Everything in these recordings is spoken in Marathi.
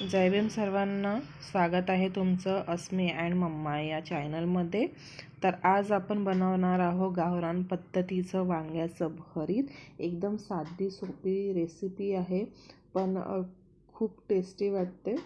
जय भीम सर्वांना स्वागत आहे तुमचं अस्मी अँड मम्मा या चॅनलमध्ये. तर आज आपण बनवणार आहोत गावरान पद्धतीचं वांग्याचं भरीत. एकदम साधी सोपी रेसिपी आहे पण खूप टेस्टी वाटते.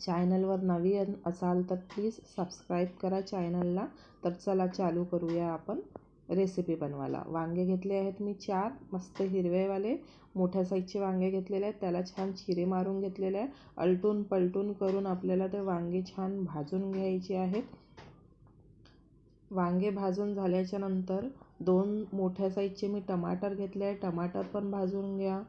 चॅनलवर नवीन असाल तर प्लीज सबस्क्राईब करा चॅनलला. तर चला चालू करूया आपण. रेसिपी बनवायला. वांगे घेतले आहेत मी चार मस्त हिरवेवाले मोठ्या साईजचे वांगे घेतलेले आहेत. त्याला छान चिरे मारून घेतलेले आहे अलटून पलटून करून आपल्याला ते वांगे छान भाजून घ्यायचे आहेत. वांगे भाजून झाल्याच्यानंतर दोन मोठ्या साईजचे मी टमाटर घेतले आहे टमाटर पण भाजून घ्या.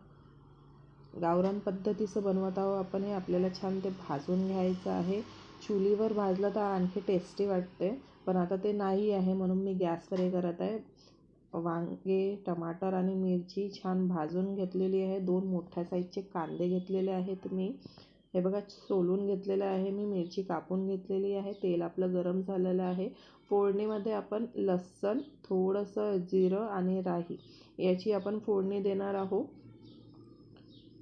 गावरान पद्धतीचं बनवत आहोत आपण हे. आपल्याला छान ते भाजून घ्यायचं आहे. चुलीवर भाजलं तर आणखी टेस्टी वाटते. पण आता ते नाही आहे म्हणून मी गॅसवर हे करत आहे. वांगे टमाटर आणि मिरची छान भाजून घेतलेली आहे. दोन मोठ्या साईजचे कांदे घेतलेले आहेत मी. हे बघा सोलून घेतलेलं आहे मी. मिरची कापून घेतलेली आहे. तेल आपलं गरम झालेलं आहे. फोडणीमध्ये आपण लसण थोडंसं जिरं आणि राही याची आपण फोडणी देणार आहोत.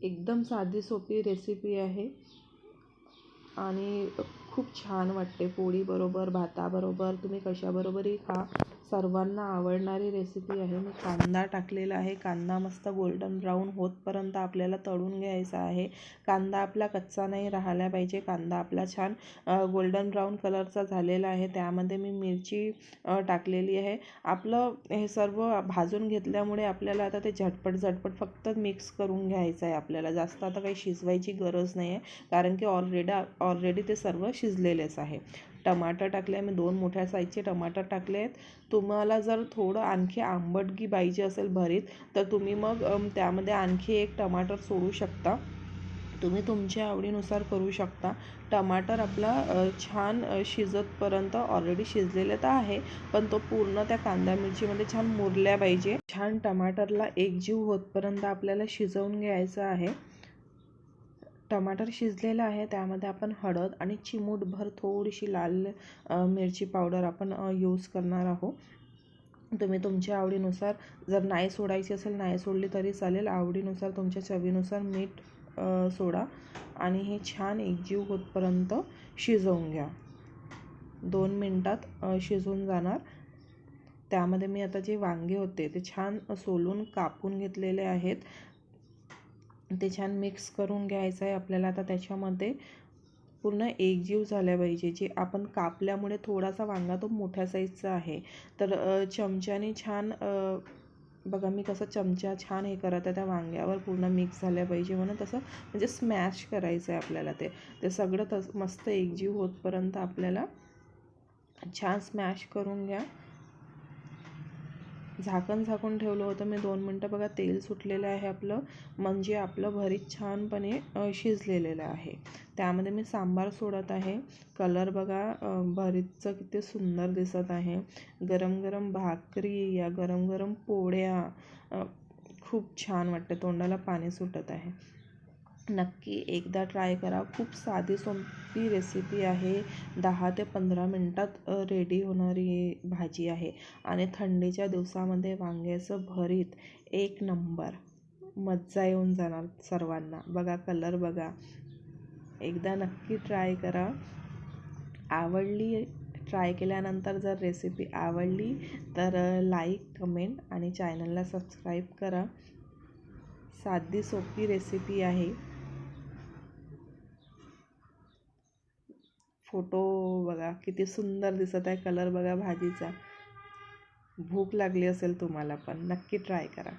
एकदम साधी सोपी रेसिपी आहे. आणि खूप छान वाटते. पोळीबरोबर भाताबरोबर तुम्ही कशाबरोबरही खा. सर्वांना आवडणारी रेसिपी आहे. मी कांदा टाकलेला आहे. कांदा मस्त गोल्डन ब्राऊन होतपर्यंत आपल्याला तळून घ्यायचा आहे. कांदा आपला कच्चा नाही राहिला पाहिजे. कांदा आपला छान गोल्डन ब्राऊन कलरचा झालेला आहे. त्यामध्ये मी मिरची टाकलेली आहे. आपलं हे सर्व भाजून घेतल्यामुळे आपल्याला आता ते झटपट झटपट फक्त मिक्स करून घ्यायचं आहे आपल्याला. जास्त आता काही शिजवायची गरज नाही आहे कारण की ऑलरेडी ऑलरेडी ते सर्व शिजलेलेच आहे. टमाटर टाकले मी दोन मोठ्या साईजचे टमाटर टाकले आहेत. तुम्हाला जर थोडं आणखी आंबटगी पाहिजे असेल भरीत तर तुम्ही मग त्यामध्ये आणखी एक टमाटर सोडू शकता. तुम्ही तुमच्या आवडीनुसार करू शकता. टमाटर आपला छान शिजतपर्यंत ऑलरेडी शिजलेलं तर आहे पण तो पूर्ण त्या कांदा मिरचीमध्ये छान मुरल्या पाहिजे. छान टमाटरला एकजीव होतपर्यंत आपल्याला शिजवून घ्यायचं आहे. टमाटर शिजलेलं आहे त्यामध्ये आपण हळद आणि चिमूटभर थोडीशी लाल मिरची पावडर आपण यूज करणार आहोत. तुम्ही तुमच्या आवडीनुसार जर नाही सोडायची असेल नाही सोडली तरी चालेल. आवडीनुसार तुमच्या चवीनुसार मीठ सोडा आणि हे छान एकजीव होतपर्यंत शिजवून घ्या. दोन मिनटात शिजून जाणार. त्यामध्ये मी आता जे वांगे होते ते छान सोलून कापून घेतलेले आहेत. ते छान मिक्स करून घ्यायचं आहे आपल्याला. आता त्याच्यामध्ये पूर्ण एकजीव झाल्या पाहिजे. जे आपण कापल्यामुळे थोडासा वांगा तो मोठ्या साईजचा आहे. तर चमच्याने छान बघा मी कसं चमचा छान हे करत आहे त्या वांग्यावर पूर्ण मिक्स झाल्या पाहिजे म्हणून तसं म्हणजे स्मॅश करायचं आहे आपल्याला ते. ते सगळं तस मस्त एकजीव होतपर्यंत आपल्याला छान स्मॅश करून घ्या. झाकण झाकून ठेवलं होतं. मी दोन मिनटं बघा तेल सुटलेलं आहे आपलं. म्हणजे आपलं भरीत छानपणे शिजलेलं आहे. त्यामध्ये मी सांबार सोडत आहे. कलर बघा भरीतचं किती सुंदर दिसत आहे. गरम गरम भाकरी या गरम गरम पोळ्या खूप छान वाटतं. तोंडाला पाणी सुटत आहे. नक्की एकदा ट्राय करा. खूप साधी सोपी रेसिपी आहे. दहा ते पंधरा मिनटात रेडी होणारी भाजी आहे. आणि थंडीच्या दिवसामध्ये वांग्याचं भरीत एक नंबर मज्जा येऊन जाणार सर्वांना. बघा कलर बघा. एकदा नक्की ट्राय करा. आवडली ट्राय केल्यानंतर जर रेसिपी आवडली तर लाईक कमेंट आणि चॅनलला सबस्क्राईब करा. साधी सोपी रेसिपी आहे. फोटो बघा किती सुंदर दिसत आहे कलर बघा भाजीचा. भूक लागली असेल तुम्हाला पण नक्की ट्राय करा.